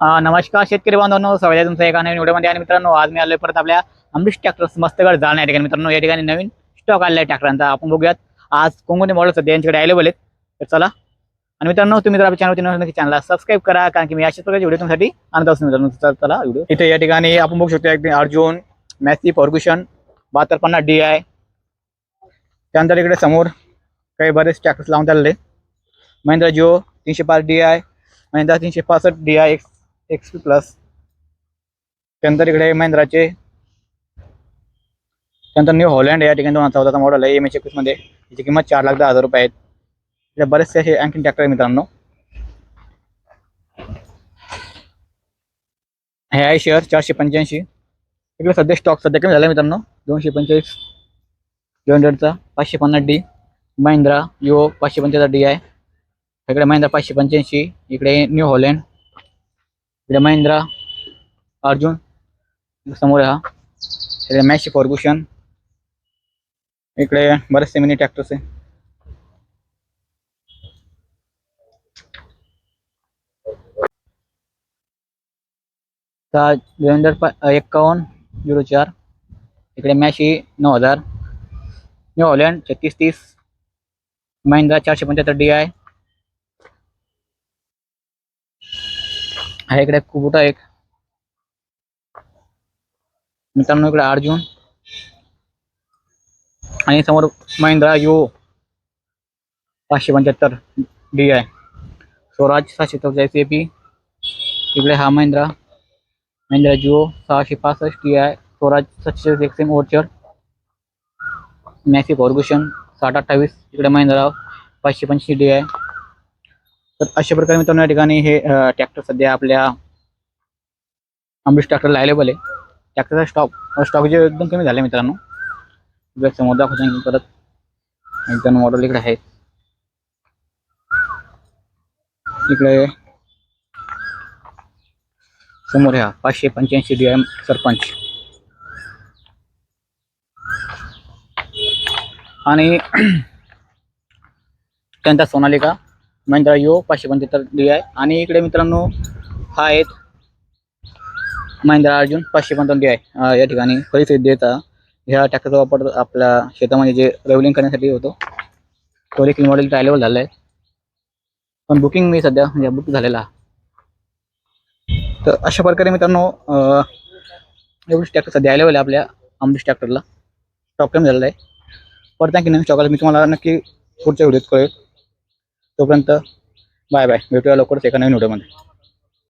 नमस्कार शेतकरी बांधवांनो स्वागत तुमचं एका नवीन व्हिडिओमध्ये. आणि मित्रांनो आज मी आलोय परत आपल्या अमरीश ट्रॅक्टर मस्तगड जाणार या ठिकाणी. मित्रांनो या ठिकाणी नवीन स्टॉक आलेला आहे ट्रॅक्टरांचा आपण बघूयात आज कोणकोणते मॉडेल सध्या यांच्याकडे अवेलेबल आहेत. तर चला. आणि मित्रांनो तुम्ही जर आपल्या चॅनल नक्की चॅनलला सबस्क्राईब करा कारण की मी अशाच प्रकारचे व्हिडिओ आणत असतो. मित्रांनो तर चला व्हिडिओ इथे या ठिकाणी आपण बघू शकतो एक अर्जुन मॅसी फॉर्ग्युशन बहात्तर पन्नास डी आय त्यानंतर इकडे समोर काही बरेच ट्रॅक्टर्स लावून चालले महिंद्रा जिओ तीनशे पाच डी आय महिंद्रा तीनशे पासष्ट D I X X P plus त्यानंतर इकडे महिंद्राचे. त्यानंतर न्यू हॉलँड या ठिकाणी दोन हजार चौदाचा मॉडेल आहे एम एच एकवीसमध्ये याची किंमत चार लाख दहा हजार रुपये आहेत. इथे बरेचसे असे आणखीन ट्रॅक्टर आहे मित्रांनो. हे आहे शेअर चारशे पंच्याऐंशी. इकडे सध्या स्टॉक सध्या कमी झाला मित्रांनो. दोनशे पंचेचाळीस. टू हंड्रेडचा पाचशे पन्नास डी महिंद्रा युओ पाचशे पंचेचाळीस डी आहे. इकडे महिंद्रा पाचशे पंच्याऐंशी. इकडे न्यू हॉलँड इकडे महिंद्रा अर्जुन समोर हा इकडे मॅशी फॉर्ग्युशन इकडे बरेचसे मिनी ट्रॅक्टर्स आहे. सहा दोन हज़ार झिरो चार. इकडे मॅशी नऊ हज़ार. न्यू हॉलँड छत्तीस तीस. महिंद्रा चारशे पंच्याहत्तर डी आय आहे इकडे कुबुटा एक. मित्रांनो इकडे अर्जुन. आणि समोर महिंद्रा यो पाचशे पंच्याहत्तर डी आय. स्वराज सहाशे चौचाळीस ए पी. इकडे हा महिंद्रा. महिंद्रा जिओ सहाशे पासष्ट डी आय. स्वराज सातशे एक्स ओरचर मॅसिक ऑर्गुशन साठ अठ्ठावीस. इकडे महिंद्रा पाचशे पंचवीस डी आय. तर अशा प्रकारे मित्रांनो या ठिकाणी हे ट्रॅक्टर सध्या आपल्या अमरीश ट्रॅक्टरला अवेलेबल आहे. ट्रॅक्टरचा स्टॉक स्टॉक जे एकदम कमी झाले मित्रांनो. समोर दाखवतो परत. एकदम मॉडेल इकडे आहेत. इकडे समोर ह्या पाचशे पंच्याऐंशी डी एम सरपंच. आणि त्यांचा सोनालिका. महिंद्रा यो पाचशे पंच्याहत्तर डी आहे आणि इकडे मित्रांनो हा आहेत महिंद्रा अर्जुन पाचशे पंचावन्न डी आहे या ठिकाणी परिस्थिती देता ह्या ट्रॅक्टरचा वापर आपल्या शेतामध्ये जे रेवलिंग करण्यासाठी होतो तो देखील मॉडेल अवेलेबल झाला आहे. पण बुकिंग मी सध्या म्हणजे बुक झालेला. आहे. तर अशा प्रकारे मित्रांनो एवढीच ट्रॅक्टर सध्या अवेलेबल आहे आपल्या अमरीश ट्रॅक्टरला स्टॉक कमी झालेला आहे. परत आणखी नवीन स्टॉकला मी तुम्हाला नक्की पुढच्या व्हिडिओत कळेल तोपर्यंत बाय बाय. भेटूया लवकरच एका नवीन व्हिडिओमध्ये.